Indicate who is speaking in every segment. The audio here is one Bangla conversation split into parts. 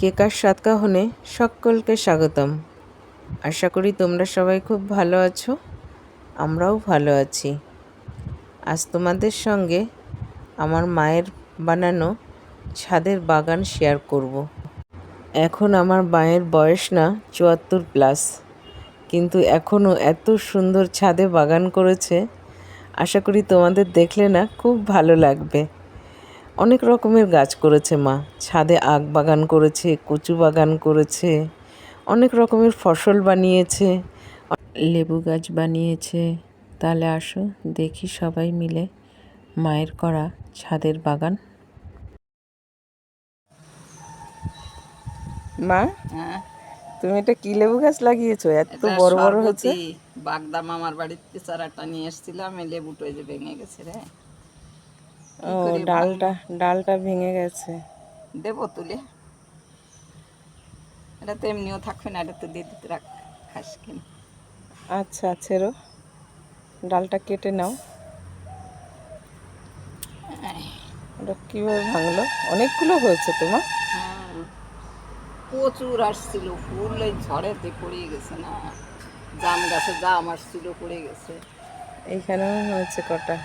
Speaker 1: কেকার সাতকাহনে সকলকে স্বাগতম। আশা করি তোমরা সবাই খুব ভালো আছো, আমরাও ভালো আছি। আজ তোমাদের সঙ্গে আমার মায়ের বানানো ছাদের বাগান শেয়ার করব। এখন আমার মায়ের বয়স না চুয়াত্তর প্লাস, কিন্তু এখনও এত সুন্দর ছাদে বাগান করেছে, আশা করি তোমাদের দেখলে না খুব ভালো লাগবে। অনেক রকমের গাছ করেছে মা। ছাদে আগ বাগান করেছে কচু বাগান করেছে অনেক রকমের ফসল বানিয়েছে। লেবু গাছ বানিয়েছে। তাহলে আসো দেখি সবাই মিলে মায়ের করা ছাদের বাগান। মা
Speaker 2: হ্যাঁ।
Speaker 1: তুমি এটা কি লেবু গাছ লাগিয়েছো? এত বড় বড় হয়েছে
Speaker 2: সরবতি। বাগদা মামার বাড়িতে চারাটা নিয়ে এসেছিলাম এই লেবুটো যে ভেঙে গেছে রে।
Speaker 1: ও ডালটা ডালটা ভেঙে গেছে।
Speaker 2: দেবো তুলে। এটা তো এমনিও থাকবে না এটা তো দিয়ে দিতে রাখ খাস কিনা?
Speaker 1: আচ্ছা ছেড়ো। ডালটা কেটে নাও। ওটা কীভাবে ভাঙলো? অনেকগুলো হয়েছে তোমার
Speaker 2: হ্যাঁ প্রচুর আসছিল ফুল এই ঝড়েতে পড়ে গেছে না। জাম গাছে জাম আসছিল পড়ে গেছে।
Speaker 1: এইখানেও হয়েছে কটা।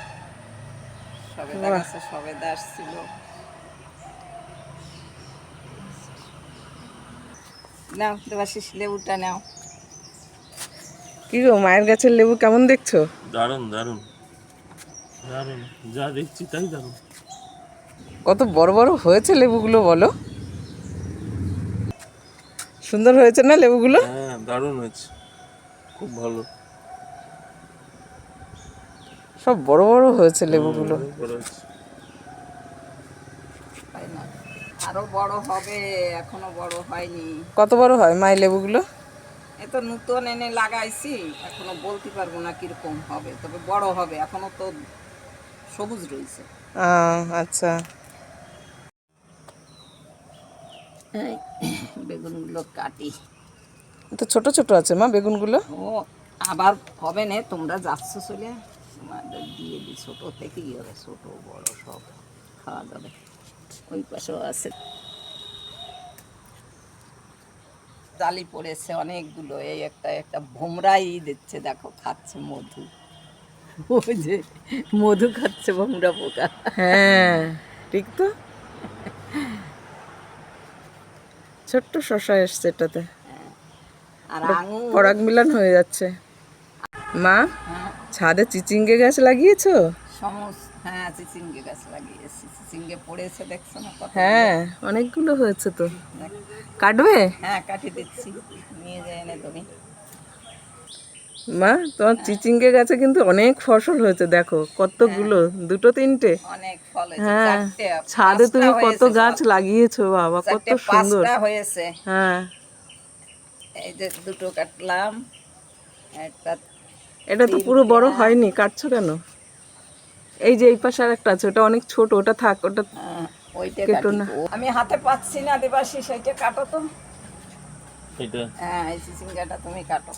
Speaker 2: সবেদা গাছে সবেদা আসছিল নাও দেবাশিস লেবুটা নাও।
Speaker 1: কি গো মায়ের গাছের লেবু কেমন দেখছ?
Speaker 3: দারুণ দারুণ। দারুণ যা দেখছি তাই দারুণ।
Speaker 1: কত বড় বড় হয়েছে লেবুগুলো বলো? সুন্দর হয়েছে না লেবুগুলো?
Speaker 3: হ্যাঁ দারুণ হয়েছে। খুব ভালো।
Speaker 1: সব বড় বড় হয়েছে লেবুগুলো।
Speaker 3: আরও বড়
Speaker 2: হবে এখনও বড় হয়নি।
Speaker 1: কত বড় হয় মায়ের লেবুগুলো?
Speaker 2: এ তো নতুন এনে লাগাইছি এখনও বলতে পারব না কীরকম হবে তবে বড় হবে এখনও তো সবুজ রয়েছে।
Speaker 1: আচ্ছা।
Speaker 2: বেগুনগুলো কাটি।
Speaker 1: তো ছোট ছোট আছে মা বেগুনগুলো?
Speaker 2: ও আবার হবে না তোমরা যাচ্ছ চলে। দিয়ে দিই ছোটো থেকেই হবে ছোটো বড় সব খাওয়া যাবে ওই পাশেও আছে। জালি পড়েছে অনেকগুলো এই একটা একটা ভোমরাই দিচ্ছে দেখো খাচ্ছে মধু। ওই যে মধু খাচ্ছে ভোমরা পোকা।
Speaker 1: হ্যাঁ ঠিক তো। ছোট্ট শশা এসছে এটাতে।
Speaker 2: আর আঙুর
Speaker 1: পরাগ মিলন হয়ে যাচ্ছে। মা?
Speaker 2: হ্যাঁ,
Speaker 1: ছাদে চিচিঙ্গে গাছ লাগিয়েছো?
Speaker 2: সমস্ত হ্যাঁ চিচিঙ্গে গাছ লাগিয়েছি। চিচিঙ্গে পড়েছে দেখছ না কত
Speaker 1: হ্যাঁ অনেকগুলো হয়েছে তো। কাটবে?
Speaker 2: হ্যাঁ কাটি দিচ্ছি। নিয়ে যাই এনে তুমি।
Speaker 1: মা তোমার চিচিঙ্গে গাছে কিন্তু অনেক ফসল হয়েছে দেখো। কতগুলো? দুটো তিনটে?
Speaker 2: অনেক ফল
Speaker 1: হ্যাঁ। ছাদে তুমি কত গাছ। লাগিয়েছো বাবা কত সুন্দর।
Speaker 2: হয়েছে।
Speaker 1: হ্যাঁ।
Speaker 2: এই যে দুটো কাটলাম। একটা
Speaker 1: এটা তো পুরো বড় হয়নি কাটছো কেন? এই যে এই পাশে আর একটা আছে ওটা অনেক ছোট ওটা থাক ওটা
Speaker 2: ওইটা
Speaker 1: কেটো না।
Speaker 2: আমি হাতে পাচ্ছি না দেবাশি সেইটা কাটো তো।
Speaker 3: এটা
Speaker 2: হ্যাঁ এই তুমি কাটো।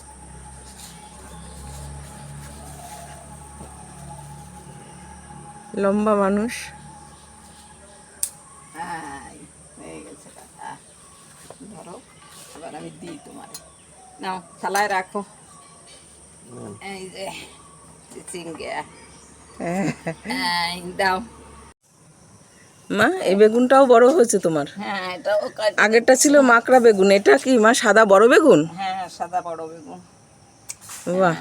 Speaker 1: লম্বা মানুষ।
Speaker 2: হ্যাঁ হয়ে ধরো এবার আমি দিই তোমার। নাও থালায় রাখো। এই যে চিচিঙ্গা
Speaker 1: হ্যাঁ।
Speaker 2: দাও
Speaker 1: মা এই বেগুনটাও বড় হয়েছে তোমার?
Speaker 2: হ্যাঁ এটাও
Speaker 1: আগেরটা ছিল মাকড়া বেগুন এটা কি মা সাদা বড় বেগুন?
Speaker 2: হ্যাঁ সাদা বড় বেগুন।
Speaker 1: বাহ।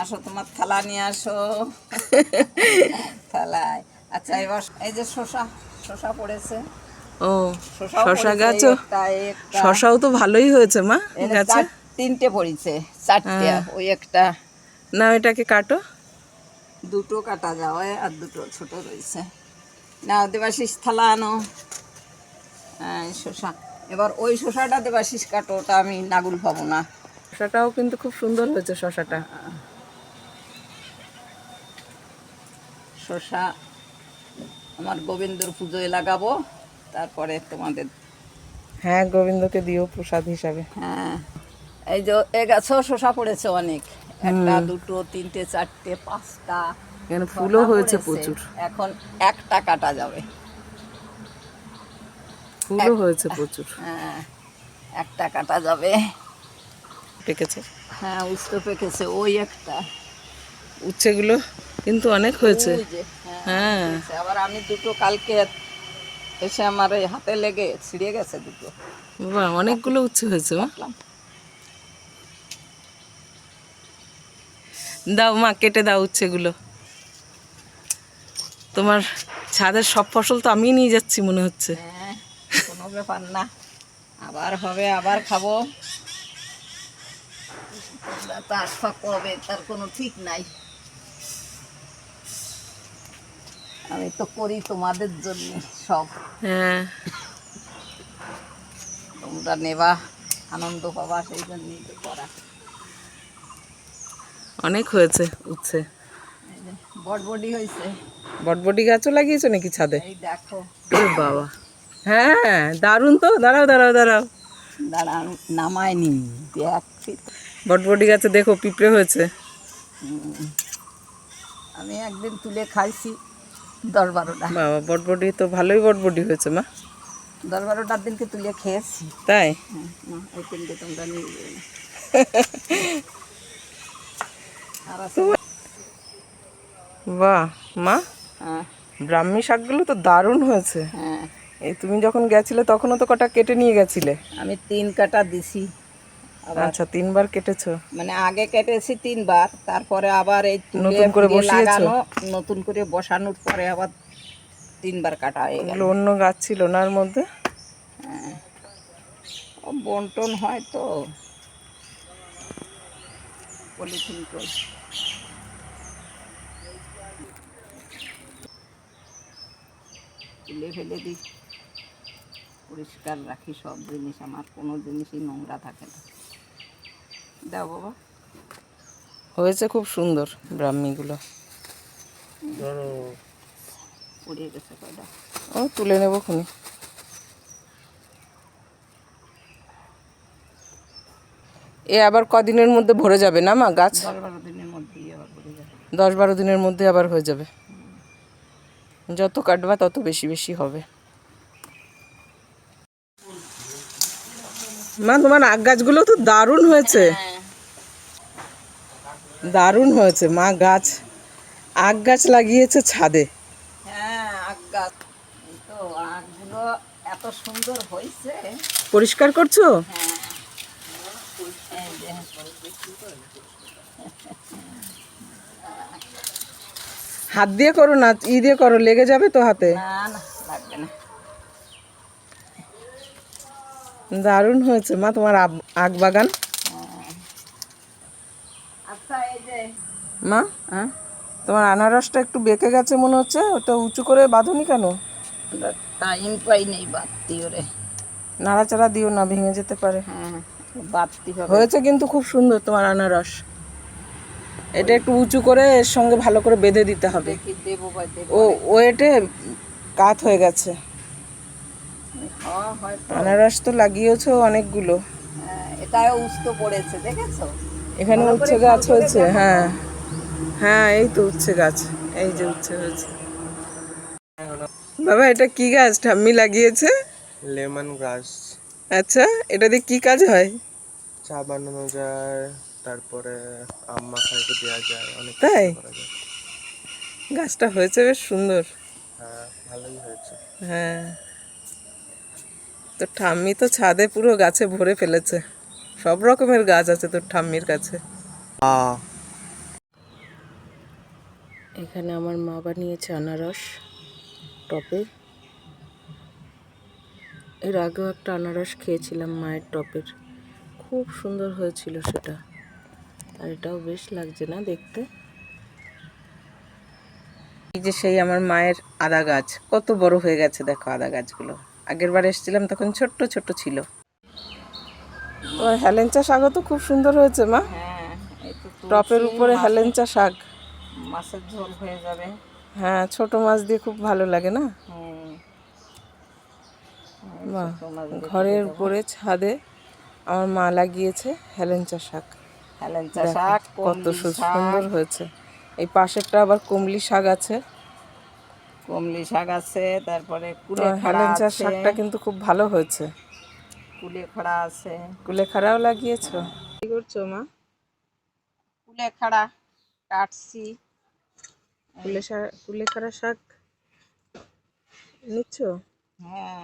Speaker 2: আসো তোমার থালা নিয়ে আসো। থালায়। আচ্ছা এবার এই যে শসা শসা পড়েছে।
Speaker 1: ও
Speaker 2: পড়েছে,
Speaker 1: গাছও। শসাও তো ভালোই হয়েছে মা গাছে
Speaker 2: তিনটে পড়েছে চারটে।
Speaker 1: হ্যাঁ।
Speaker 2: ওই একটা
Speaker 1: না এটাকে কাটো।
Speaker 2: দুটো কাটা যাওয়ায় আর দুটো ছোট রয়েছে। না দেবাশিস থালা আনো। হ্যাঁ শসা। এবার ওই শসাটা দেবাশিস কাটো ওটা আমি নাগুল পাবো না।
Speaker 1: শসাটাও কিন্তু খুব সুন্দর হয়েছে শসাটা।
Speaker 2: শসা আমার গোবিন্দর পুজোয় লাগাবো তারপরে তোমাদের
Speaker 1: হ্যাঁ গোবিন্দকে দিও প্রসাদ হিসাবে।
Speaker 2: হ্যাঁ। এই যে এ গাছেও শসা পড়েছে অনেক। একটা দুটো তিনটে চারটে পাঁচটা।
Speaker 1: এখানে ফুলও হয়েছে প্রচুর।
Speaker 2: এখন একটা কাটা যাবে।
Speaker 1: ফুলও হয়েছে প্রচুর।
Speaker 2: হ্যাঁ একটা কাটা যাবে।
Speaker 1: পেকেছে?
Speaker 2: হ্যাঁ উস্তো পেকেছে ওই একটা।
Speaker 1: উচ্ছেগুলো কিন্তু অনেক হয়েছে।
Speaker 2: হ্যাঁ,
Speaker 1: হ্যাঁ।
Speaker 2: আবার আমি দুটো কালকে এসে আমার হাতে লেগে ছিঁড়ে গেছে দুটো।
Speaker 1: বাবা অনেকগুলো উচ্ছে হয়েছে মা
Speaker 2: দেখলাম।
Speaker 1: দাও মা কেটে দাও উচ্ছেগুলো। তোমার ছাদের সব ফসল তো আমি নিয়ে যাচ্ছি মনে হচ্ছে।
Speaker 2: হ্যাঁ কোনো ব্যাপার না। আবার হবে আবার খাব। আশফাক কবে তার কোনো ঠিক নাই। আমি তো করি তোমাদের জন্য সব।
Speaker 1: হ্যাঁ।
Speaker 2: তোমরা নেবা আনন্দ পাবা সেই জন্যই তো করা।
Speaker 1: অনেক হয়েছে
Speaker 2: উঠছে। বটবডি হয়েছে।
Speaker 1: বটবটি গাছও লাগিয়েছো নাকি ছাদে?
Speaker 2: দেখো।
Speaker 1: বাবা। হ্যাঁ দারুণ তো। দাঁড়াও দাঁড়াও দাঁড়াও।
Speaker 2: দাঁড়ান নামায়নি।
Speaker 1: বটবটি গাছে দেখো পিঁপড়ে হয়েছে।
Speaker 2: আমি একদিন তুলে খাইছি দশ বারোটা।
Speaker 1: বাবা বটবটি তো ভালোই বটবটি হয়েছে মা।
Speaker 2: দশ বারোটার দিনকে তুলে খেয়েছি।
Speaker 1: তাই?
Speaker 2: এই তিনটে তোমরা নিয়ে
Speaker 1: বাহ মা।
Speaker 2: হ্যাঁ।
Speaker 1: ব্রাহ্মী শাকগুলো তো দারুণ হয়েছে।
Speaker 2: হ্যাঁ।
Speaker 1: এই তুমি যখন গেছিলে তখনও তো কটা কেটে নিয়ে গেছিলে।
Speaker 2: আমি তিন কাটা দিছি।
Speaker 1: আচ্ছা তিনবার কেটেছো?
Speaker 2: মানে আগে কেটেছি তিনবার তারপরে আবার এই
Speaker 1: নতুন করে বসিয়েছো?
Speaker 2: নতুন করে বসানোর পরে আবার তিনবার কাটা হয়ে গেল।
Speaker 1: অন্য গাছ ছিল না ওর মধ্যে?
Speaker 2: ও বন্টন হয় তো। পলিথিন করে তুলে ফেলে দিই। পরিষ্কার রাখি সব জিনিস আমার কোনো জিনিসই নোংরা থাকে না। দাও বাবা।
Speaker 1: হয়েছে খুব সুন্দর ব্রাহ্মীগুলো।
Speaker 3: ধরো।
Speaker 2: গেছে কয়টা?
Speaker 1: ও তুলে নেব খুনি। এ আবার কদিনের মধ্যে ভরে যাবে না মা গাছ?
Speaker 2: দশ বারো দিনের মধ্যেই আবার পড়ে যাবে।
Speaker 1: দশ বারো দিনের মধ্যে আবার হয়ে যাবে। যত কাটবা তত বেশি বেশি হবে। মা তোমার আগ গাছগুলো তো দারুণ হয়েছে। দারুণ হয়েছে। মা গাছ আগ গাছ লাগিয়েছে ছাদে।
Speaker 2: হ্যাঁ আগ গাছ। তো আগগুলো এত সুন্দর হয়েছে।
Speaker 1: পরিষ্কার করছ
Speaker 2: হ্যাঁ এই যে
Speaker 1: হাত দিয়ে করো না ই দিয়ে করো লেগে যাবে তো হাতে। দারুণ হয়েছে মা তোমার আগ বাগান।
Speaker 2: আচ্ছা এই যে
Speaker 1: মা
Speaker 2: হ্যাঁ?
Speaker 1: তোমার আনারসটা একটু বেঁকে গেছে মনে হচ্ছে ওটা উঁচু করে বাঁধুনি কেন?
Speaker 2: টাইম পাই নেই বাড়তি ওরে।
Speaker 1: নাড়াচাড়া দিও না ভেঙে যেতে পারে।
Speaker 2: হ্যাঁ বাড়তি
Speaker 1: হয়েছে কিন্তু খুব সুন্দর তোমার আনারস। এটা একটু উঁচু করে এর সঙ্গে ভালো করে বেঁধে দিতে হবে। ও ওয়েটে কাত হয়ে গেছে।
Speaker 2: হয়তো
Speaker 1: আনারস তো লাগিয়েছো অনেকগুলো।
Speaker 2: হ্যাঁ, এটাও উস্ত পড়েছে দেখেছ?
Speaker 1: এখানে উচ্ছে গাছ হয়েছে হ্যাঁ। হ্যাঁ এই তো উচ্ছে গাছ এই যে উচ্ছে হয়েছে। বাবা এটা কি গাছ? ঠাম্মি লাগিয়েছে?
Speaker 3: লেমন গাছ
Speaker 1: আচ্ছা এটা দিয়ে কি কাজ হয়?
Speaker 3: চা বানানো যায়। তারপরে আম মাখাইতে দেওয়া যায় অনেক
Speaker 1: তাই? গাছটা হয়েছে বেশ সুন্দর।
Speaker 3: হ্যাঁ ভালোই হয়েছে।
Speaker 1: হ্যাঁ। তো ঠাম্মি তো ছাদে পুরো গাছে ভরে ফেলেছে। সব রকমের গাছ আছে তোর ঠাম্মির কাছে। এখানে আমার মা বানিয়েছে আনারস টপে। এর আগেও একটা আনারস খেয়েছিলাম মায়ের টপের। খুব সুন্দর হয়েছিল সেটা। আর এটাও বেশ লাগছে না দেখতে। এই যে সেই আমার মায়ের আদা গাছ কত বড় হয়ে গেছে দেখো আদা গাছগুলো। আগের বার এসেছিলাম তখন ছোট্ট ছোট্ট ছিল। তোমার হেলেঞ্চা শাকও তো খুব সুন্দর হয়েছে মা।
Speaker 2: হ্যাঁ
Speaker 1: টপের উপরে হেলেঞ্চা শাক।
Speaker 2: মাছের ঝোল হয়ে যাবে।
Speaker 1: হ্যাঁ ছোট মাছ দিয়ে খুব ভালো লাগে না? মা ঘরের উপরে ছাদে আমার মা লাগিয়েছে হেলেঞ্চা শাক।
Speaker 2: হেলেঞ্চা শাক
Speaker 1: কত সুন্দর হয়েছে। এই পাশেরটা আবার কুমলি শাক আছে।
Speaker 2: কমলি শাক আছে তারপরে কুলে
Speaker 1: হেলেঞ্চা শাকটা কিন্তু খুব ভালো হয়েছে।
Speaker 2: কুলে খাড়া আছে।
Speaker 1: কুলেখাড়াও লাগিয়েছো? কি করছ মা?
Speaker 2: কুলে খাড়া কাটছি।
Speaker 1: কুলে কুলেখাড়া শাক নিচ্ছ?
Speaker 2: হ্যাঁ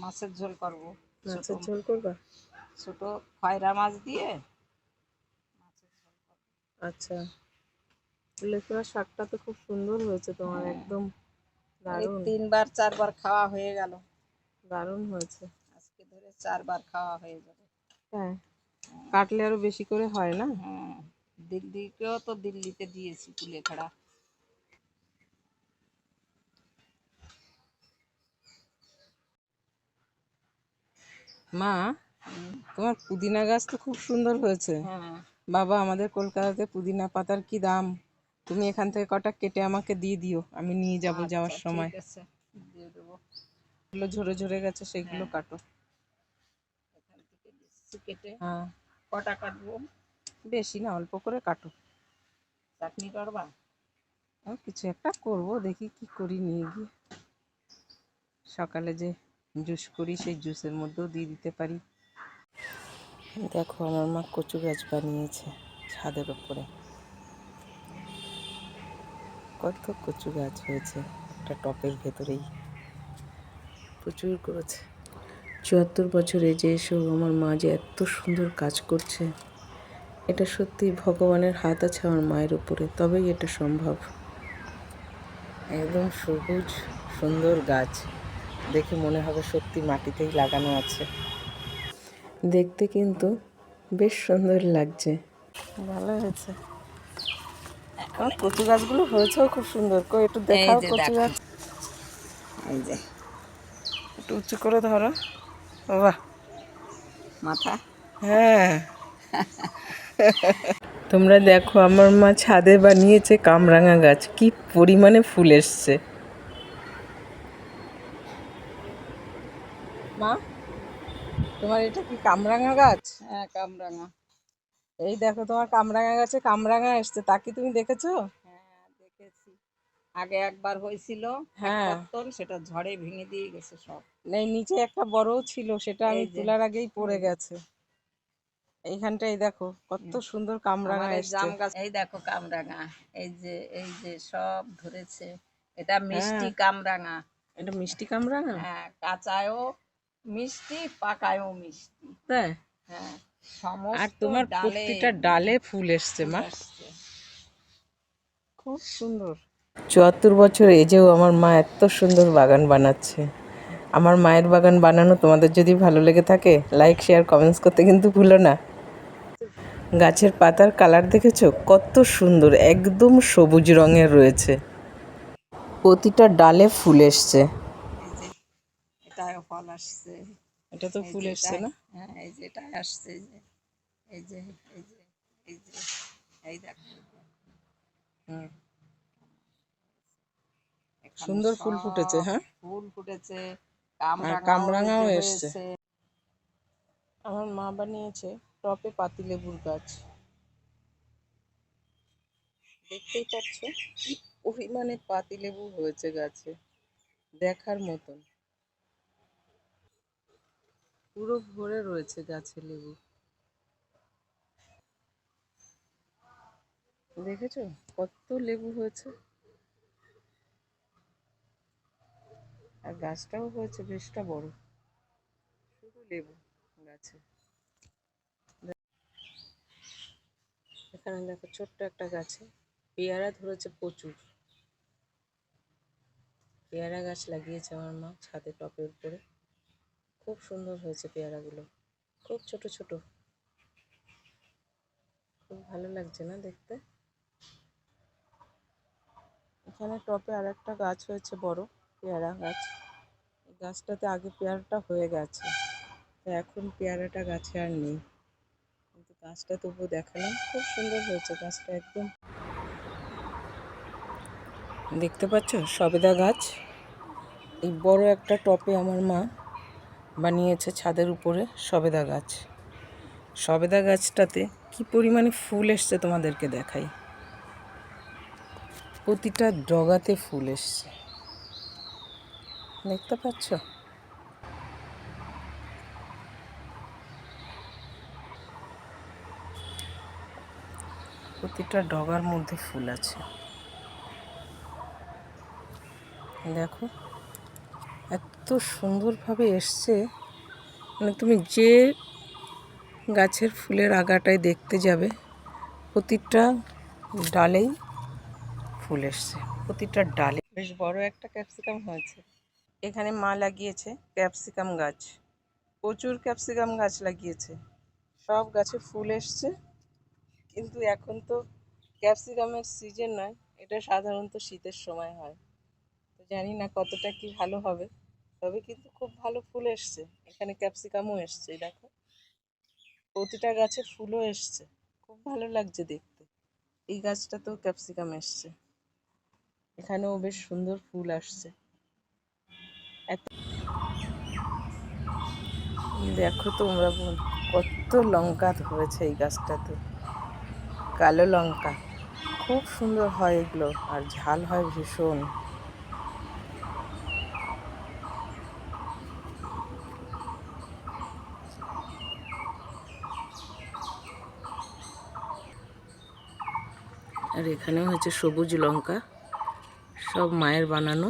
Speaker 2: মাছের ঝোল করব।
Speaker 1: মাছের ঝোল করবা?
Speaker 2: ছোট খয়রা মাছ দিয়ে
Speaker 1: আচ্ছা। কুলেখাড়া শাকটা তো খুব সুন্দর হয়েছে তোমার একদম
Speaker 2: এই
Speaker 1: দারুণ।
Speaker 2: তিনবার চারবার খাওয়া হয়ে গেল।
Speaker 1: দারুণ হয়েছে।
Speaker 2: আজকে ধরে চারবার খাওয়া হয়ে যাবে।
Speaker 1: হ্যাঁ কাটলে আরও বেশি করে হয় না?
Speaker 2: হ্যাঁ দিল্লিকেও তো দিল্লিতে দিয়েছি কুলেখাড়া
Speaker 1: মা তোমার পুদিনা গাছ তো খুব সুন্দর হয়েছে।
Speaker 2: হ্যাঁ।
Speaker 1: বাবা আমাদের কলকাতাতে পুদিনা পাতার কি দাম? তুমি এখান থেকে কটা কেটে আমাকে দিয়ে দিও আমি নিয়ে যাব যাওয়ার সময়।
Speaker 2: দিয়ে দেবো।
Speaker 1: যেগুলো ঝরে ঝরে গেছে সেগুলো কাটো।
Speaker 2: থেকে দিচ্ছি কেটে।
Speaker 1: হ্যাঁ।
Speaker 2: কটা কাটবো?
Speaker 1: বেশি না অল্প করে কাটো।
Speaker 2: চাটনি করবা?
Speaker 1: কিছু একটা করব দেখি কি করি নিয়ে গিয়ে। সকালে যে জুস করি সেই জুসের মধ্যেও দিয়ে দিতে পারি। দেখো, আমার মা কচু গাছ বানিয়েছে ছাদের ওপরে। কত কচু গাছ হয়েছে একটা টপের ভেতরেই। প্রচুর করেছে। চুয়াত্তর বছরে যে এসেও আমার মা যে এত সুন্দর কাজ করছে। এটা সত্যি ভগবানের হাত আছে আমার মায়ের উপরে, তবেই এটা সম্ভব। একদম সবুজ, সুন্দর গাছ। দেখে মনে হবে সত্যি মাটিতেই লাগানো আছে। দেখতে কিন্তু বেশ সুন্দর লাগছে। ভালো হয়েছে। আমার কচু গাছগুলো হয়েছেও খুব সুন্দর। কো একটু দেখাও কচু গাছ।
Speaker 2: এই যে
Speaker 1: একটু উঁচু করে ধরো। বাহ
Speaker 2: মাথা।
Speaker 1: হ্যাঁ। তোমরা দেখো আমার মা ছাদে বানিয়েছে কামরাঙা গাছ। কি পরিমাণে ফুল এসছে। মা? তোমার এটা কি কামরাঙা গাছ?
Speaker 2: হ্যাঁ কামরাঙা।
Speaker 1: এই দেখো তোমার কামরাঙা গাছে কামরাঙা এসছে। তা কি তুমি দেখেছ?
Speaker 2: হ্যাঁ দেখেছি। আগে একবার হয়েছিল
Speaker 1: হ্যাঁ।
Speaker 2: সেটা ঝড়ে ভেঙে দিয়ে গেছে সব।
Speaker 1: এই নিচে একটা বড়ও ছিল সেটা আমি। তোলার আগেই পড়ে গেছে। এইখানটাই দেখো কত সুন্দর কামরাঙা
Speaker 2: জাম গাছ এই দেখো কামরাঙা এই যে এই যে সব ধরেছে। এটা মিষ্টি
Speaker 1: হ্যাঁ।
Speaker 2: কামরাঙা।
Speaker 1: এটা মিষ্টি কামরাঙা?
Speaker 2: হ্যাঁ কাঁচায়ও মিষ্টি পাকায়ও মিষ্টি।
Speaker 1: তাই?
Speaker 2: হ্যাঁ
Speaker 1: আর তোমার
Speaker 2: ডালে
Speaker 1: প্রতিটা ডালে ফুল এসছে মা। খুব সুন্দর। চুয়াত্তর বছর এজেও আমার মা এত সুন্দর বাগান বানাচ্ছে। আমার মায়ের বাগান বানানো তোমাদের যদি ভালো লেগে থাকে লাইক শেয়ার কমেন্টস করতে কিন্তু ভুলো না। গাছের পাতার কালার দেখেছ? কত সুন্দর একদম সবুজ রঙের রয়েছে। প্রতিটা ডালে ফুল এসছে।
Speaker 2: ফল আসছে।
Speaker 1: এটা তো ফুল
Speaker 2: এটাই-
Speaker 1: না?
Speaker 2: হ্যাঁ এই যে এটা আসছে যে এই যে এই যে এই যে এই দেখো।
Speaker 1: হুম। সুন্দর ফুল ফুটেছে, হ্যাঁ?
Speaker 2: ফুল ফুটেছে।
Speaker 1: কামরাঙাও। এসছে। আমার মা বানিয়েছে টপে পাতিলেবুর গাছ। দেখতেই পাচ্ছ কি পরিমাণে পাতিলেবু হয়েছে গাছে। দেখার মতন। পুরো ভরে রয়েছে গাছে লেবু। দেখেছ? কত লেবু হয়েছে। আর গাছটাও হয়েছে, বেশটা বড়। শুধু লেবু গাছে। এখানে দেখো ছোট্ট একটা গাছে। পেয়ারা ধরেছে প্রচুর। পেয়ারা গাছ লাগিয়েছে আমার মা ছাদে টপের উপরে। খুব সুন্দর হয়েছে পেয়ারাগুলো। খুব ছোট ছোট। খুব ভালো লাগছে না দেখতে? এখানে টপে আর একটা গাছ হয়েছে, বড় পেয়ারা গাছ। গাছটাতে আগে পেয়ারাটা হয়ে গেছে। তো এখন পেয়ারাটা গাছে আর নেই। কিন্তু গাছটা তবুও দেখালাম, খুব সুন্দর হয়েছে গাছটা একদম। দেখতে পাচ্ছ সবেদা গাছ? এই বড় একটা টপে আমার মা বানিয়েছে ছাদের উপরে সবেদা গাছ। সবেদা গাছটাতে কি পরিমাণে ফুল এসছে তোমাদেরকে দেখাই। প্রতিটা ডগাতে ফুল এসছে। দেখতে পাচ্ছ? প্রতিটা ডগার মধ্যে ফুল আছে। দেখো। এত সুন্দরভাবে এসছে। মানে তুমি যে গাছের ফুলের আগাটায় দেখতে যাবে, প্রতিটা ডালেই ফুল এসছে, প্রতিটা ডালে। বেশ বড় একটা ক্যাপসিকাম হয়েছে। এখানে মা লাগিয়েছে ক্যাপসিকাম গাছ। প্রচুর ক্যাপসিকাম গাছ লাগিয়েছে। সব গাছে ফুল এসছে। কিন্তু এখন তো ক্যাপসিকামের সিজন নয়, এটা সাধারণত শীতের সময় হয়। জানি না কতটা কি ভালো হবে। তবে কিন্তু খুব ভালো ফুল এসছে। এখানে ক্যাপসিকামও এসছে দেখো। প্রতিটা গাছে ফুলও এসছে। খুব ভালো লাগছে দেখতে। এই গাছটাতেও ক্যাপসিকাম এসছে। এখানেও বেশ সুন্দর ফুল আসছে। দেখো তোমরা কত লঙ্কা ধরেছে এই গাছটাতে। কালো লঙ্কা। খুব সুন্দর হয় এগুলো, আর ঝাল হয় ভীষণ। আর এখানেও হচ্ছে সবুজ লঙ্কা, সব মায়ের বানানো।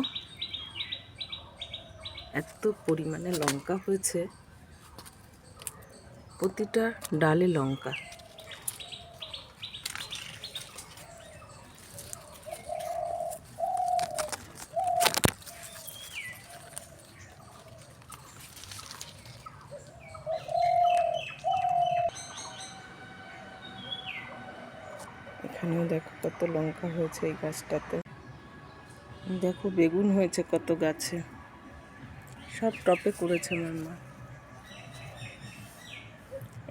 Speaker 1: এত পরিমাণে লঙ্কা হয়েছে। প্রতিটা ডালে লঙ্কা। এখানেও দেখো কত লঙ্কা হয়েছে এই গাছটাতে। দেখো বেগুন হয়েছে কত গাছে। সব টপে করেছে আমার মা।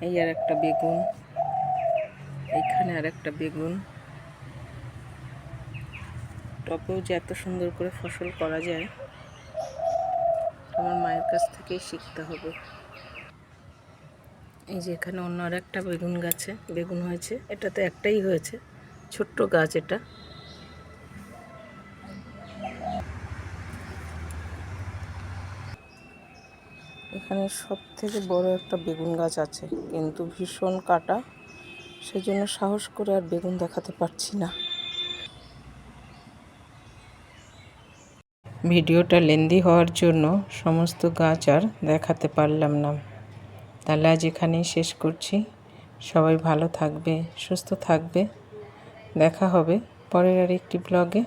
Speaker 1: এই আর একটা বেগুন। এইখানে আর একটা বেগুন। টপেও যে এত সুন্দর করে ফসল করা যায়, আমার মায়ের কাছ থেকেই শিখতে হবে। এই যে এখানে অন্য আর একটা বেগুন গাছে বেগুন হয়েছে, এটাতে একটাই হয়েছে, ছোট্ট গাছ এটা। এখানে সব থেকে বড় একটা বেগুন গাছ আছে, কিন্তু ভীষণ কাটা, সেজন্য সাহস করে আর বেগুন দেখাতে পারছি না। ভিডিওটা লেন্দি হওয়ার জন্য সমস্ত গাছ আর দেখাতে পারলাম না। তাহলে আজ এখানেই শেষ করছি। সবাই ভালো থাকবে, সুস্থ থাকবে। দেখা হবে পরের আর একটি ব্লগে